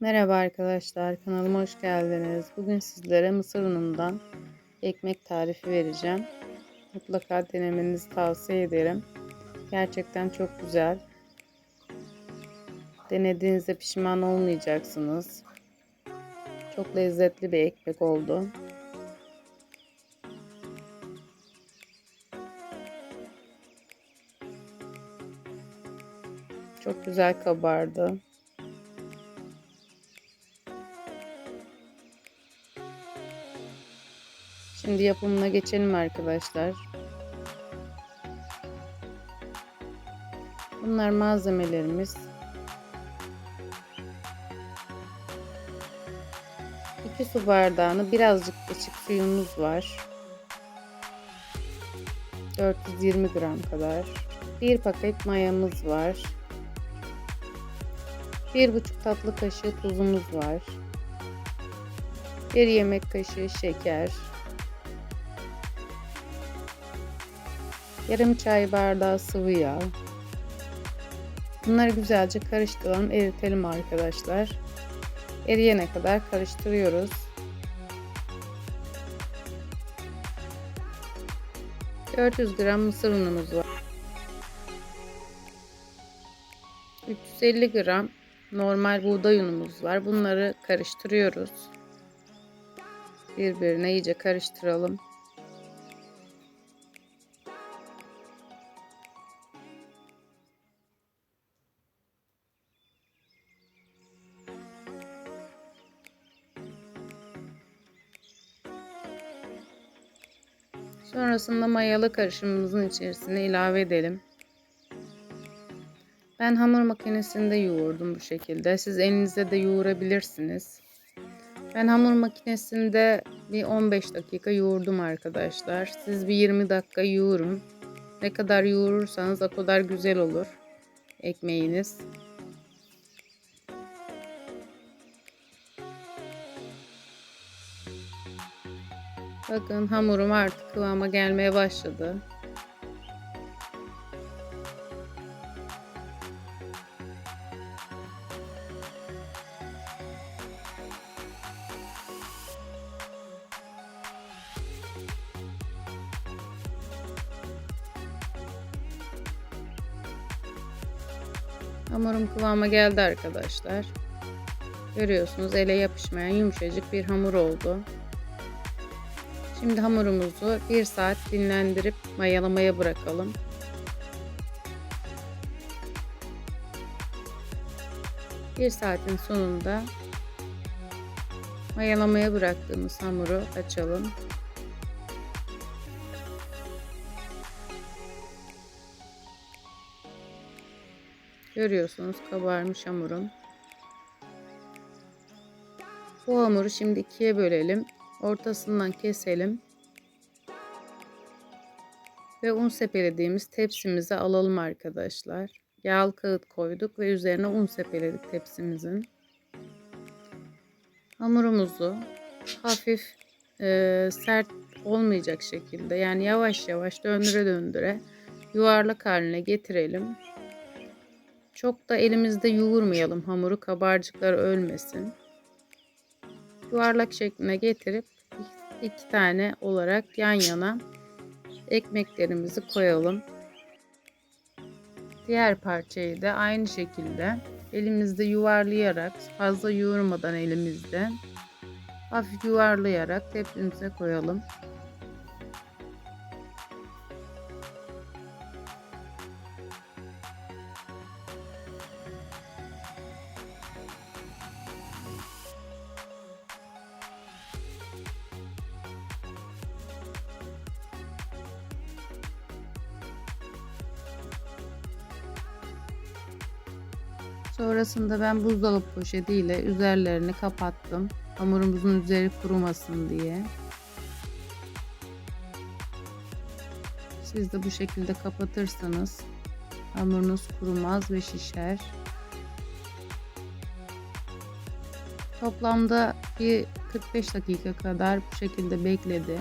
Merhaba arkadaşlar, kanalıma hoş geldiniz. Bugün sizlere mısır unundan ekmek tarifi vereceğim. Mutlaka denemenizi tavsiye ederim. Gerçekten çok güzel. Denediğinizde pişman olmayacaksınız. Çok lezzetli bir ekmek oldu. Çok güzel kabardı. Şimdi yapımına geçelim arkadaşlar. Bunlar malzemelerimiz. 2 su bardağını birazcık açık suyumuz var. 420 gram kadar. 1 paket mayamız var. 1,5 tatlı kaşığı tuzumuz var. 1 yemek kaşığı şeker. Yarım çay bardağı sıvı yağ. Bunları güzelce karıştıralım, eritelim arkadaşlar. Eriyene kadar karıştırıyoruz. ...400 gram mısır unumuz var. 350 gram normal buğday unumuz var. Bunları karıştırıyoruz. Birbirine iyice karıştıralım. Sonrasında mayalı karışımımızın içerisine ilave edelim. Ben hamur makinesinde yoğurdum bu şekilde. Siz elinizde de yoğurabilirsiniz. Ben hamur makinesinde bir 15 dakika yoğurdum arkadaşlar. Siz bir 20 dakika yoğurun. Ne kadar yoğurursanız o kadar güzel olur ekmeğiniz. Bakın hamurum artık kıvama gelmeye başladı. Hamurum kıvama geldi arkadaşlar. Görüyorsunuz ele yapışmayan yumuşacık bir hamur oldu. Şimdi hamurumuzu bir saat dinlendirip mayalamaya bırakalım. Bir saatin sonunda mayalamaya bıraktığımız hamuru açalım. Görüyorsunuz kabarmış hamurum. Bu hamuru şimdi ikiye bölelim. Ortasından keselim. Ve un sepelediğimiz tepsimize alalım arkadaşlar. Yağlı kağıt koyduk ve üzerine un sepeledik tepsimizin. Hamurumuzu hafif e, sert olmayacak şekilde yani yavaş yavaş döndüre döndüre yuvarlak haline getirelim. Çok da elimizde yoğurmayalım hamuru kabarcıklar ölmesin yuvarlak şekline getirip iki tane olarak yan yana ekmeklerimizi koyalım. Diğer parçayı da aynı şekilde elimizde yuvarlayarak fazla yoğurmadan elimizde hafif yuvarlayarak tepsimize koyalım. Sonrasında ben buzdolabı poşetiyle üzerlerini kapattım. Hamurumuzun üzeri kurumasın diye. Siz de bu şekilde kapatırsanız hamurunuz kurumaz ve şişer. Toplamda bir 45 dakika kadar bu şekilde bekledi.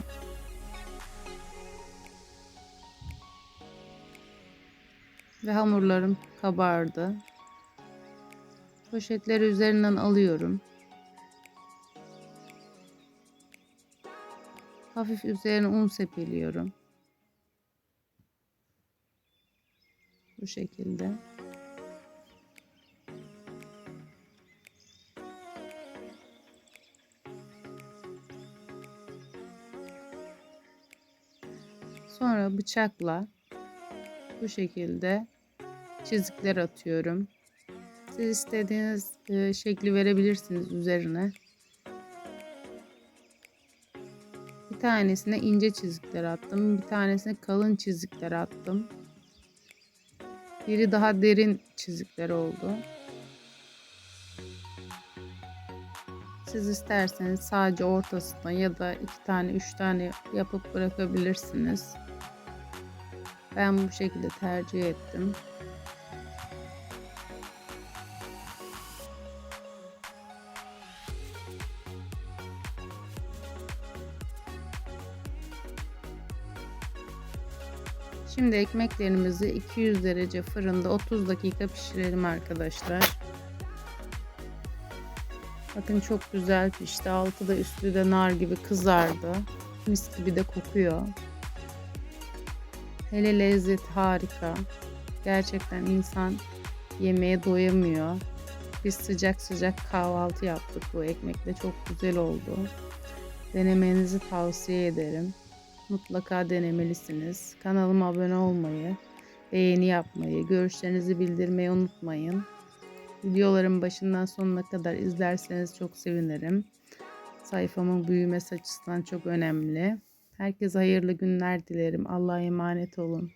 Ve hamurlarım kabardı. Poşetleri üzerinden alıyorum. Hafif üzerine un sepeliyorum. Bu şekilde. Sonra bıçakla bu şekilde çizikler atıyorum. Siz istediğiniz e, şekli verebilirsiniz üzerine. Bir tanesine ince çizikler attım. Bir tanesine kalın çizikler attım. Biri daha derin çizikler oldu. Siz isterseniz sadece ortasına ya da iki tane üç tane yapıp bırakabilirsiniz. Ben bu şekilde tercih ettim. Şimdi ekmeklerimizi 200 derece fırında 30 dakika pişirelim arkadaşlar. Bakın çok güzel pişti. Altı da üstü de nar gibi kızardı. Mis gibi de kokuyor. Hele lezzet harika. Gerçekten insan yemeğe doyamıyor. Biz sıcak sıcak kahvaltı yaptık bu ekmekle. Çok güzel oldu. Denemenizi tavsiye ederim. Mutlaka denemelisiniz. Kanalıma abone olmayı, beğeni yapmayı, görüşlerinizi bildirmeyi unutmayın. Videoların başından sonuna kadar izlerseniz çok sevinirim. Sayfamın büyümesi açısından çok önemli. Herkese hayırlı günler dilerim. Allah'a emanet olun.